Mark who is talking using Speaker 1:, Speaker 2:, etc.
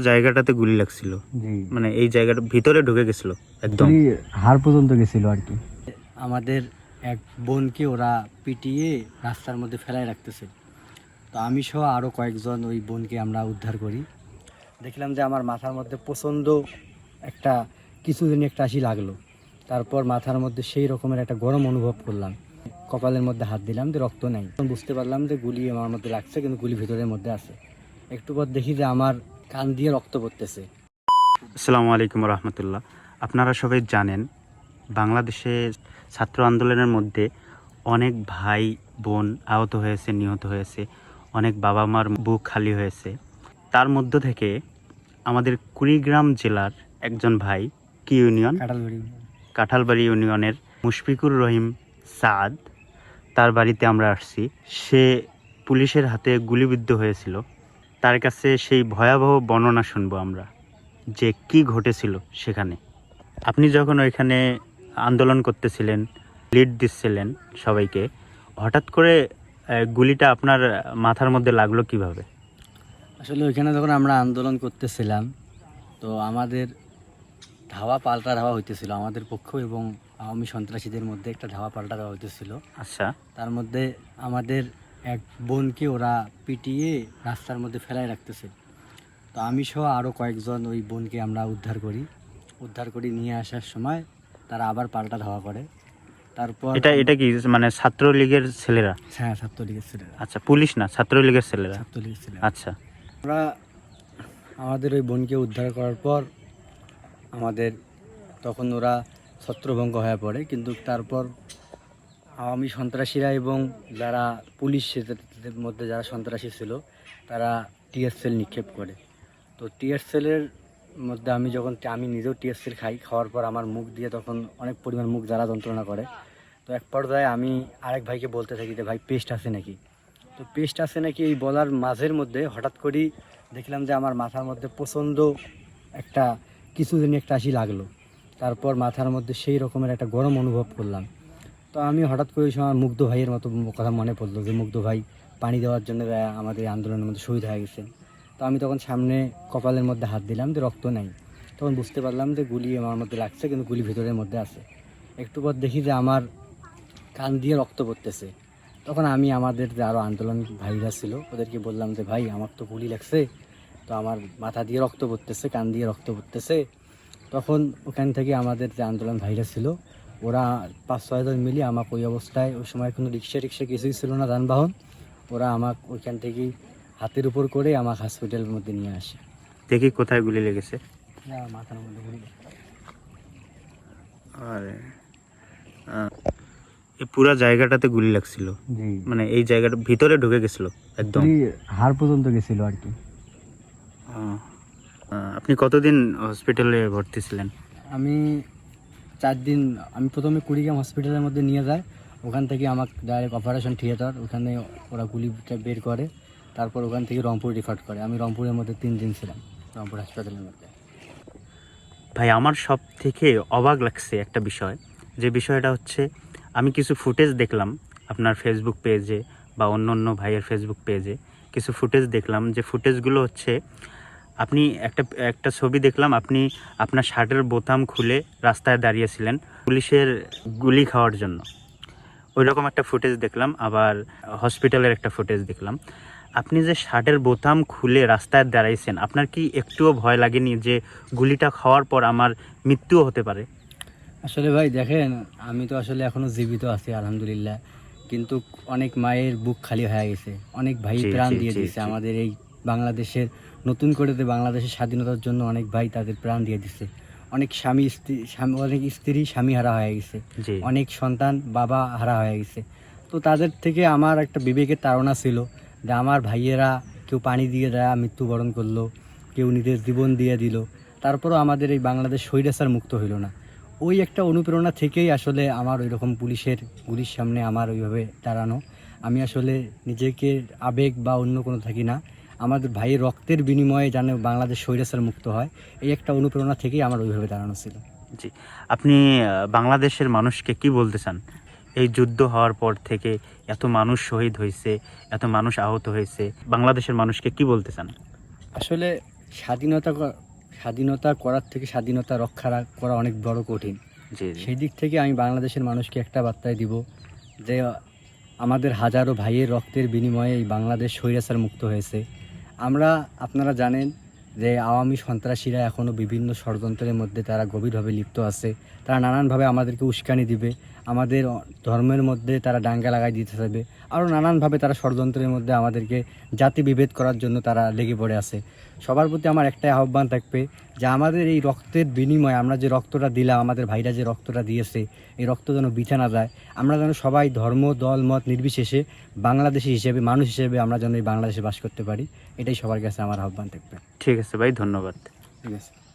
Speaker 1: জায়গাটাতে গুলি লাগছিল। মানে এই জায়গাটা ভিতরে ঢুকে গেছিল একদম।
Speaker 2: হাড় পর্যন্ত গেছিল আর কি।
Speaker 3: আমাদের এক বোনকে ওরা পিটিয়ে রাস্তার মধ্যে ফেলায় রাখতেছে। তো আমি সহ আরও কয়েকজন ওই বোনকে আমরা উদ্ধার করি। দেখলাম যে আমার মাথার মধ্যে প্রচণ্ড একটা কিছুদিন একটা আসি লাগল। তারপর মাথার মধ্যে সেই রকমের একটা গরম অনুভব করলাম। কপালের মধ্যে হাত দিলাম যে রক্ত নেই। বুঝতে পারলাম যে গুলি আমার মধ্যে লাগছে কিন্তু গুলি ভিতরের মধ্যে আছে। একটু পর দেখি যে আমার কান দিয়ে রক্ত পড়তেছে।
Speaker 1: আসসালামু আলাইকুম রহমতুল্লাহ। আপনারা সবাই জানেন বাংলাদেশে ছাত্র আন্দোলনের মধ্যে অনেক ভাই বোন আহত হয়েছে নিহত হয়েছে অনেক বাবা মার বুক খালি হয়েছে। তার মধ্য থেকে আমাদের কুড়িগ্রাম জেলার একজন ভাই কি ইউনিয়ন?
Speaker 3: কাঁঠালবাড়ি
Speaker 1: কাঁঠালবাড়ি ইউনিয়নের মুশফিকুর রহিম সাদ। তার বাড়িতে আমরা আসছি। সে পুলিশের হাতে গুলিবিদ্ধ হয়েছিল। তার কাছে সেই ভয়াবহ বর্ণনা শুনব আমরা যে কি ঘটেছিল সেখানে। আপনি যখন ওইখানে আন্দোলন করতেছিলেন লিড দিচ্ছিলেন সবাইকে হঠাৎ করে গুলিটা আপনার মাথার মধ্যে লাগল কীভাবে?
Speaker 3: আসলে ওইখানে যখন আমরা আন্দোলন করতেছিলাম তো আমাদের ধাওয়া পাল্টা ধাওয়া হইতেছিল আমাদের পক্ষ এবং আওয়ামী সন্ত্রাসীদের মধ্যে একটা ধাওয়া পাল্টা দেওয়া হইতেছিল।
Speaker 1: আচ্ছা।
Speaker 3: তার মধ্যে আমাদের এক বোনকে ওরা পিটিয়ে রাস্তার মধ্যে ফেলায় রাখতেছে। তো আমি সহ আরও কয়েকজন ওই বোনকে আমরা উদ্ধার করি। উদ্ধার করি নিয়ে আসার সময় তারা আবার পাল্টা ধাওয়া করে। তারপর
Speaker 1: এটা এটা কি মানে ছাত্রলীগের ছেলেরা?
Speaker 3: হ্যাঁ ছাত্রলীগের ছেলেরা।
Speaker 1: আচ্ছা পুলিশ না ছাত্রলীগের ছেলেরা?
Speaker 3: ছাত্রলীগের ছেলেরা।
Speaker 1: আচ্ছা।
Speaker 3: আমরা আমাদের ওই বোনকে উদ্ধার করার পর আমাদের তখন ওরা ছত্রভঙ্গ হয়ে পড়ে কিন্তু তারপর আওয়ামী সন্ত্রাসীরা এবং যারা পুলিশের মধ্যে যারা সন্ত্রাসী ছিল, তারা টিএসএল নিক্ষেপ করে। তো টিএসএলের মধ্যে আমি যখন, আমি নিজেও টিএসএল খাই, খাওয়ার পর আমার মুখ দিয়ে তখন অনেক পরিমাণ মুখ জ্বালা যন্ত্রণা করে। তো এক পর্যায়ে আমি আরেক ভাইকে বলতে থাকি যে, ভাই, পেস্ট আছে নাকি? তো পেস্ট আছে নাকি এই বলার মাঝের মধ্যে হঠাৎ করেই দেখলাম যে, আমার মাথার মধ্যে প্রচণ্ড একটা কিছুদিন একটা আসি লাগল। তারপর মাথার মধ্যে সেই রকমের একটা গরম অনুভব করলাম। তো আমি হঠাৎ করে সময় মুগ্ধ ভাইয়ের মতো কথা মনে পড়ল যে, মুগ্ধ ভাই, পানি দেওয়ার জন্য আমাদের আন্দোলনের মধ্যে শহীদ হয়ে গেছে। তো আমি তখন সামনে কপালের মধ্যে হাত দিলাম যে, রক্ত নাই। তখন বুঝতে পারলাম যে, গুলি আমার মধ্যে লাগছে, কিন্তু গুলি ভিতরের মধ্যে আছে। একটু পর দেখি যে, আমার কান দিয়ে রক্ত পড়তেছে। তখন আমি আমাদের যে আরও আন্দোলন ভাইরা ছিল, ওদেরকে বললাম যে, ভাই, আমার তো গুলি লাগছে। তো আমার মাথা দিয়ে রক্ত পড়তেছে, কান দিয়ে রক্ত পড়তেছে। তখন ওখান থেকে আমাদের যে আন্দোলন ভাইরা ছিল ওরা পাঁচ ছয়জন মিলে আমাকে ওই অবস্থায় ওই সময় কোনো রিক্সা টিক্সা কিছুই ছিল না যানবাহন। ওরা আমাকে ওইখান থেকেই হাতের উপর করে আমাকে হসপিটালের মধ্যে নিয়ে আসে।
Speaker 1: দেখি কোথায় গুলি লেগেছে।
Speaker 3: মাথার মধ্যে গুলি
Speaker 1: আরে এই পুরা জায়গাটাতে গুলি লাগছিল। মানে এই জায়গাটা ভিতরে ঢুকে গেছিল একদম।
Speaker 2: হাড় পর্যন্ত গেছিল আর কি।
Speaker 1: আপনি কতদিন হসপিটালে ভর্তি ছিলেন?
Speaker 3: আমি চার দিন আমি প্রথমে কুড়িগ্রাম হসপিটালের মধ্যে নিয়ে যায়। ওখান থেকে আমাকে ডাইরেক্ট অপারেশন থিয়েটার ওখানে ওরা গুলিটা বের করে। তারপর ওখান থেকে রংপুর রিফার করে। আমি রংপুরের মধ্যে তিন দিন ছিলাম, রংপুর হাসপাতালের মধ্যে।
Speaker 1: ভাই, আমার সব থেকে অবাক লাগছে একটা বিষয়। যে বিষয়টা হচ্ছে, আমি কিছু ফুটেজ দেখলাম আপনার ফেসবুক পেজে বা অন্য অন্য ভাইয়ের ফেসবুক পেজে কিছু ফুটেজ দেখলাম যে ফুটেজগুলো হচ্ছে আপনি একটা একটা ছবি দেখলাম আপনি আপনার শার্টের বোতাম খুলে রাস্তায় দাঁড়িয়েছিলেন পুলিশের গুলি খাওয়ার জন্য। ওই রকম একটা ফুটেজ দেখলাম আবার হসপিটালের একটা ফুটেজ দেখলাম। আপনি যে শার্টের বোতাম খুলে রাস্তায় দাঁড়াইছেন আপনার কি একটুও ভয় লাগেনি যে গুলিটা খাওয়ার পর আমার মৃত্যুও হতে পারে?
Speaker 3: আসলে ভাই দেখেন আমি তো আসলে এখনও জীবিত আছি আলহামদুলিল্লাহ। কিন্তু অনেক মায়ের বুক খালি হয়ে গেছে অনেক ভাই প্রাণ দিয়ে দিয়েছে আমাদের এই বাংলাদেশের নতুন করে যে বাংলাদেশের স্বাধীনতার জন্য অনেক ভাই তাদের প্রাণ দিয়ে দিচ্ছে অনেক স্বামী স্ত্রী স্বামী অনেক স্ত্রী স্বামী হারা হয়ে গেছে। অনেক সন্তান বাবা হারা হয়ে গেছে। তো তাদের থেকে আমার একটা বিবেকের তাড়না ছিল যে আমার ভাইয়েরা কেউ পানি দিয়ে দেয়া মৃত্যুবরণ করল কেউ নিজের জীবন দিয়ে দিল। তারপরও আমাদের এই বাংলাদেশ স্বৈরাচার মুক্ত হইল না। ওই একটা অনুপ্রেরণা থেকেই আসলে আমার ওই রকম পুলিশের গুলির সামনে আমার ওইভাবে দাঁড়ানো। আমি আসলে নিজেকে আবেগ বা অন্য কোনো থাকি না। আমাদের ভাইয়ের রক্তের বিনিময়ে যেন বাংলাদেশ স্বৈরাচার মুক্ত হয় এই একটা অনুপ্রেরণা থেকেই আমার ওইভাবে দাঁড়ানো ছিল।
Speaker 1: জি। আপনি বাংলাদেশের মানুষকে কি বলতে চান? এই যুদ্ধ হওয়ার পর থেকে এত মানুষ শহীদ হয়েছে এত মানুষ আহত হয়েছে বাংলাদেশের মানুষকে কি বলতে চান?
Speaker 3: আসলে স্বাধীনতা স্বাধীনতা করার থেকে স্বাধীনতা রক্ষা করা অনেক বড় কঠিন। সেই দিক থেকে আমি বাংলাদেশের মানুষকে একটা বার্তায় দিব যে আমাদের হাজারো ভাইয়ের রক্তের বিনিময়ে এই বাংলাদেশ স্বৈরাচার মুক্ত হয়েছে। আমরা, আপনারা জানেন যে আওয়ামী সন্ত্রাসীরা এখনও বিভিন্ন ষড়যন্ত্রের মধ্যে তারা গভীরভাবে লিপ্ত আছে। তারা নানানভাবে আমাদেরকে উস্কানি দিবে। আমাদের ধর্মের মধ্যে তারা ডাঙ্গা লাগাই দিতে থাকবে আরও নানানভাবে তারা ষড়যন্ত্রের মধ্যে আমাদেরকে জাতি বিভেদ করার জন্য তারা লেগে পড়ে আছে। সবার প্রতি আমার একটাই আহ্বান থাকবে যে আমাদের এই রক্তের বিনিময়ে আমরা যে রক্তটা দিলাম আমাদের ভাইরা যে রক্তটা দিয়েছে এই রক্ত যেন বিছা না যায় আমরা যেন সবাই ধর্ম দল মত নির্বিশেষে বাংলাদেশি হিসেবে মানুষ হিসেবে আমরা যেন এই বাংলাদেশে বাস করতে পারি। এটাই সবার কাছে আমার আহ্বান থাকবে।
Speaker 1: ঠিক আছে ভাই ধন্যবাদ।
Speaker 3: ঠিক আছে।